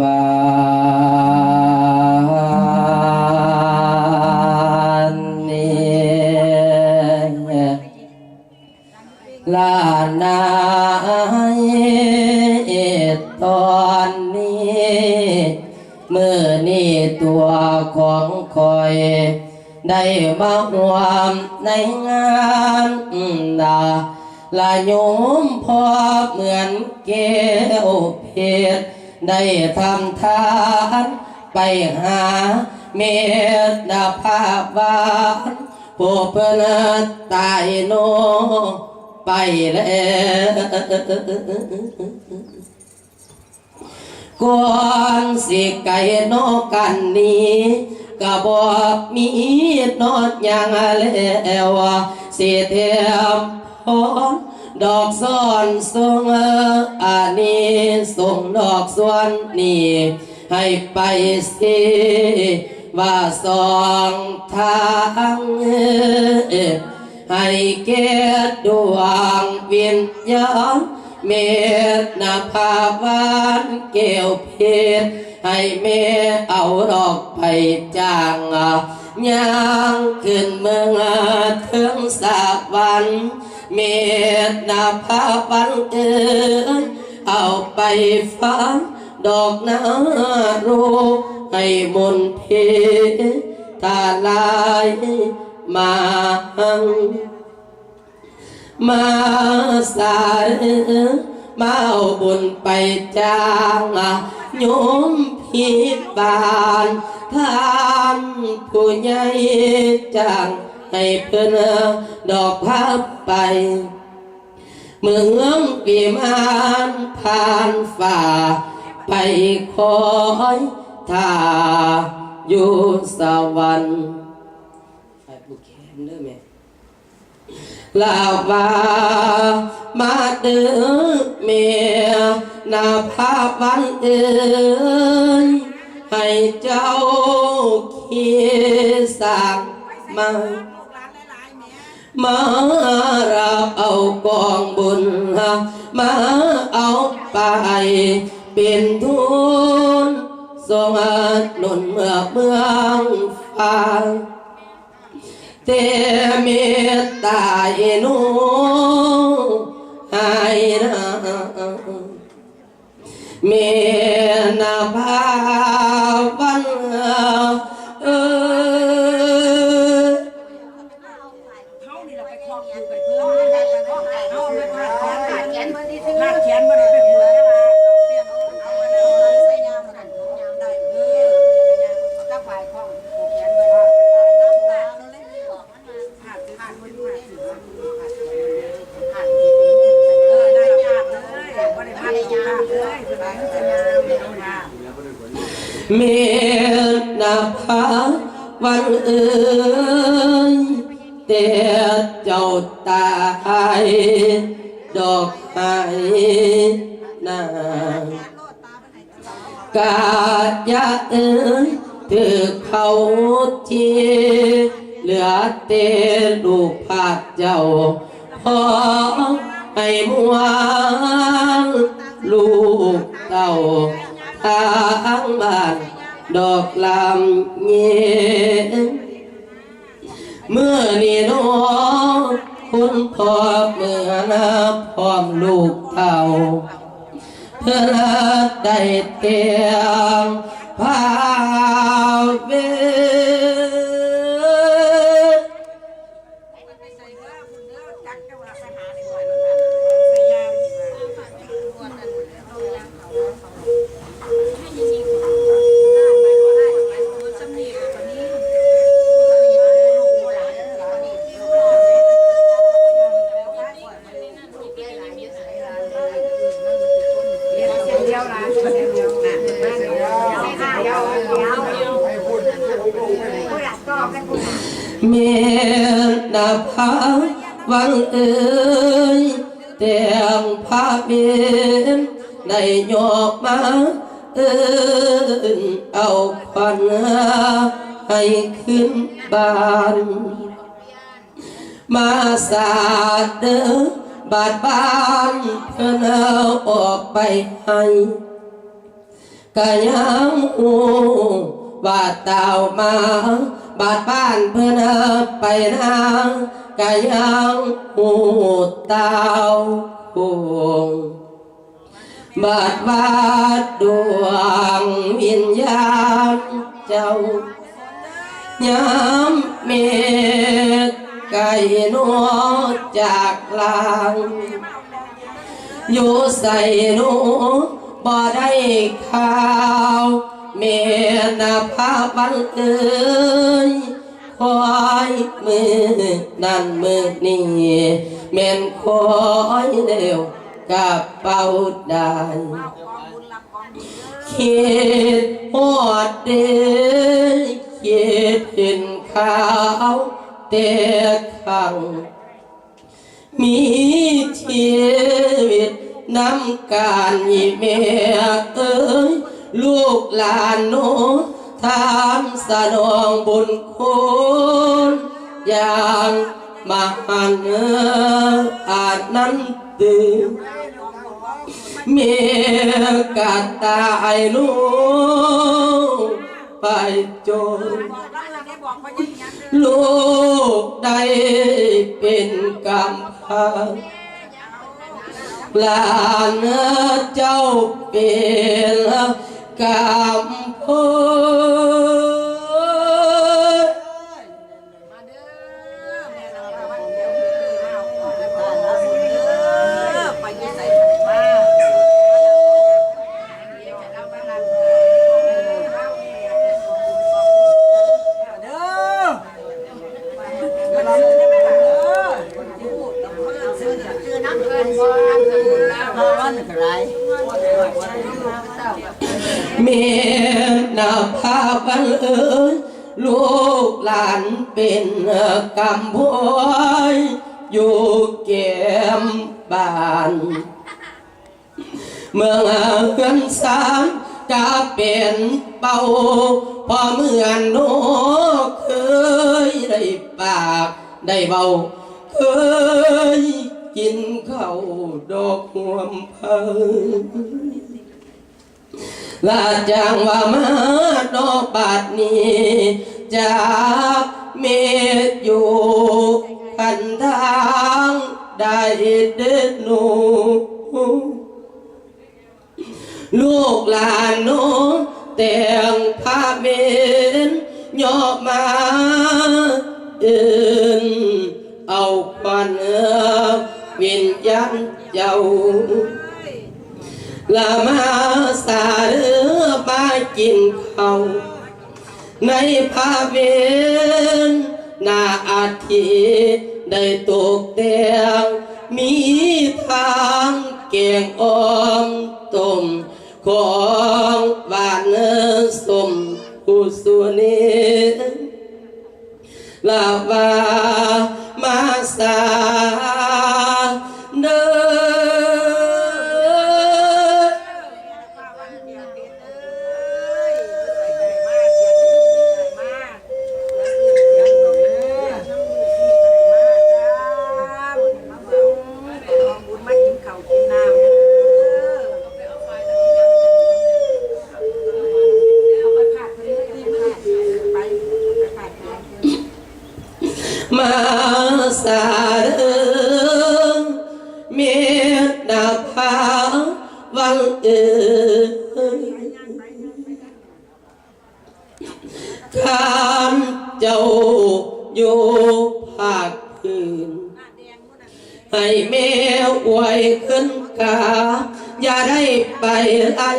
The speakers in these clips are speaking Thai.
บานนี้ลานายตอนนี้มือนี่ตัวของคอย ได้มาห่วมในงานดาลาโยมพอเหมือนเกวเพชร ได้ทำทานไปหาเมตตาภาพวานผู้เพื่อนตายโน ไปแล้วก่อนสิไก่นอกันนี้ก็บอกมีนอดย่างแล้วสิเทียมพร ดอกซ้อนทรงอันนี้ส่งดอกส่วนนี้ให้ไปสิว่าสองทางให้เกตดวงเวิญญาณเมตนาภาวานเกี่ยวเพชรให้เมเอาดอกไปจ้างย่างขึ้นเมืองถึงสาวัน เมตนาภาวันเอ้ยเอาไปฟังดอกนารูให้มนเพตาลายมาหังมาสายมาเอาบุญไปจ้างโยมพิบาลท่านผู้ใหญ่จ้าง ให้เพื่อนดอกพับไป เมืองปีมานผ่านฝ่า ไปคอยท่าอยู่สวรรค์ไอ้บุแคนเด้อแม่ลาวามาเดือเมียนาภาพวันเอ่ยให้เจ้าขีสั่งมา มารับเอากองบุญมาเอาไปเป็นทุนทรงหนุนเมื่อเมืองฟ้าเตเมตตาเอโนไอนะเมนาภาวัน เมตนาภาวันเอ่ยแต่เจ้าตายดอกไม้นางกายาเอ้ยถือเขาทีเหลือเตลูกภาคเจ้าพอให้มวงลูกเต่า ทางบานดอกลำเงี้ยเมื่อนี่น้องคุณพ่อเมื่อนาพร้อมลูกเต่าเพื่อได้เตียงพา เมตตาพาวังเอ่ยเตียงพาเบียนได้ยอกมาเอิ้นเอาควันให้ขึ้นบานมาสาดเด้อบาดบานเพื่อนเอาออกไปให้ก็ยังหูว่าเต่ามา บาดบ้านเพื่อนไปนาก็ยังหูเตาหงบาดวาดดวงวิญญาณเจ้ายามเมฆไก่นวจากลางอยู่ใส่หนูบ่ได้ข่าว เมนาภาบันเอ้ยคอยมือนั่นมือนี่เม่นคอยเร็วกับเป่าได้คิดหอดเดคิดเห็นขาวแต่ขังมีชีวิตน้ำการยีแม่เอ้ย ลูกหลานโนทามสนองบุญคุณอย่างมหันต์อาจนั้นตื่นเมียกัดตายลูกไปจนลูกได้เป็นกำพังหลานเจ้าเป็น กำ พาบันเอ้ยลูกหลานเป็นกำพวยอยู่แก้มบ้านเมืองเฮือนสามจะเป็นเป่าพอเมื่อนโนเคยได้ปากได้เบาเคยกินข้าวดอกหวมเพลิ ลาจางว่ามาดอกบาทนี้จากเมตอยู่ขันทางได้เดินหนูลูกหลานหนูแต่งผ้าเมนยอกมาเอินเอาควันเอือวิญญาณเจ้า ละมาสาเรือมากินเขาในภาเวนนาอาทิตย์ได้ตกแต่งมีทางเก่งออมต้มของหวานเนื้อสมผู้สุนีลาวามาสา มาสาเรเมียนาภาวังเอ่ยข้ามเจ้าอยู่ภาคพื้นให้แมวอวยขึ้นกาอย่าได้ไปไล่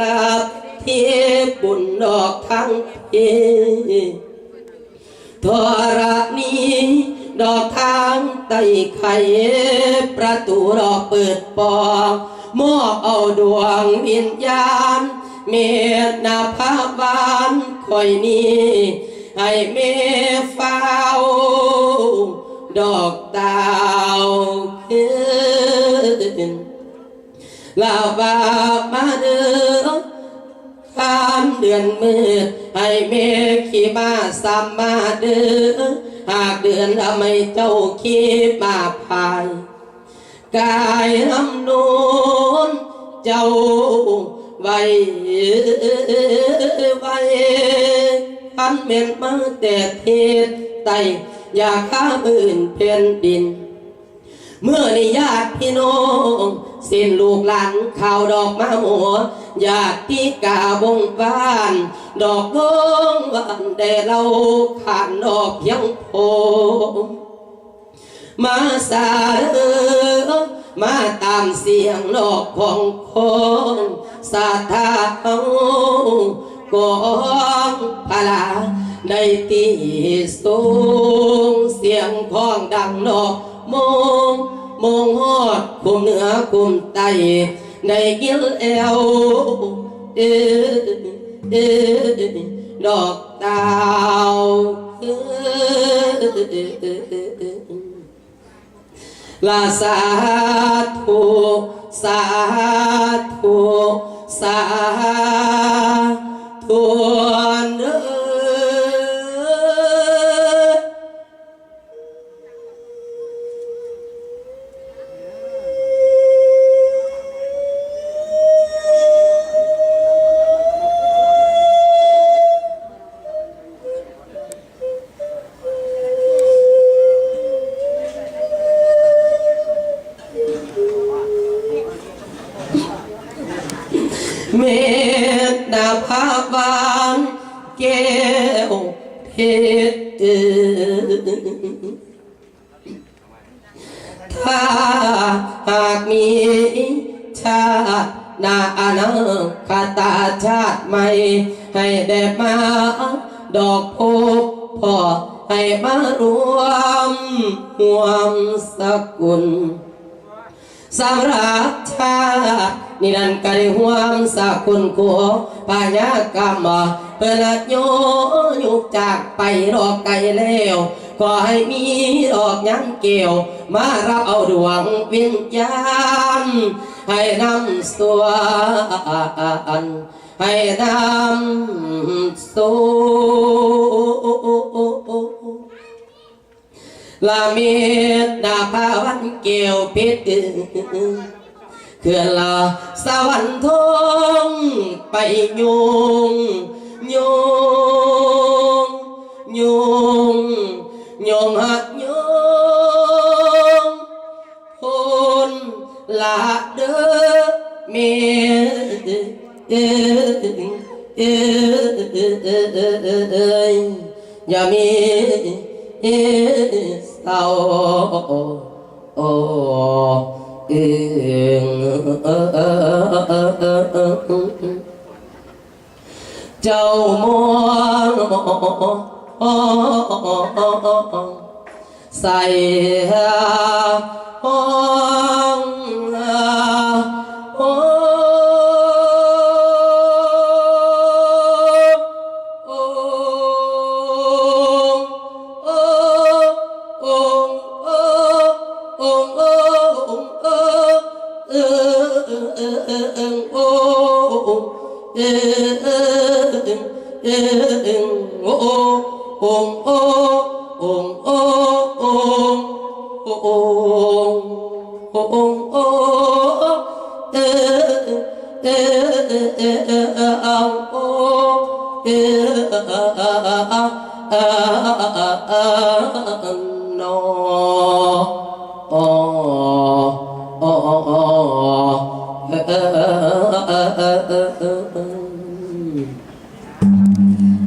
ลาบเทียบบุญดอกทั้งเพ ทรณีดอกทางไต่ไข่ประตูดอกเปิดปอกมอบเอาดวงวิญญาณ เมตนาภาพบานคอยนี้ให้เมฟ้าดอกดาวขึ้นลาบามาเด้อข้ เดือนมืดให้เมฆขี่มาสามมาเดือหากเดือนทำให้เจ้าขี่มาพายกายลำนูนเจ้าไว้ไว้อันเม็นมาแต่เทศไตอยากข้ามอื่นเพียนดิน เมื่อในญาติพี่น้อง สิ้นลูกหลานข่าวดอกมาหมัว ญาติที่กาบงบ้าน ดอกวงวันแต่เราขานดอกเพียงโพมาสาเออมาตามเสียงนอกของคนสาธาเอากองพลาได้ตีสูงเสียงของดังนอกมงมงฮอดคุมเหนือคุมใต้ này yêu eo đọt tàu là xa thù xa thù xa thù. เมตตาภาบานแก้วเพชรถ้าหากมีชาตินาอนาคตาชาติใหม่ ให้ได้มา ดอกโพพอให้มารวมห่วมสกุล สำหรับชาตินิรันดร์กันห่วมสักคนขัวปายากรรมเปิดโยยุกจากไปรอกไกลแล้วขอให้มีดอกยังเกี่ยว มารับเอาดวงวิญญาณให้นำส่วนให้นำสู่ ลาเมตดาภาวันเกี่ยวพิษเขื่อนลาสวรรค์ทงไปยุงยุงยุงยุงหักยุงพนลาเด้อเมอย่ามี เอเศร้าโอ้เองเจ้ามองใส่ห้อง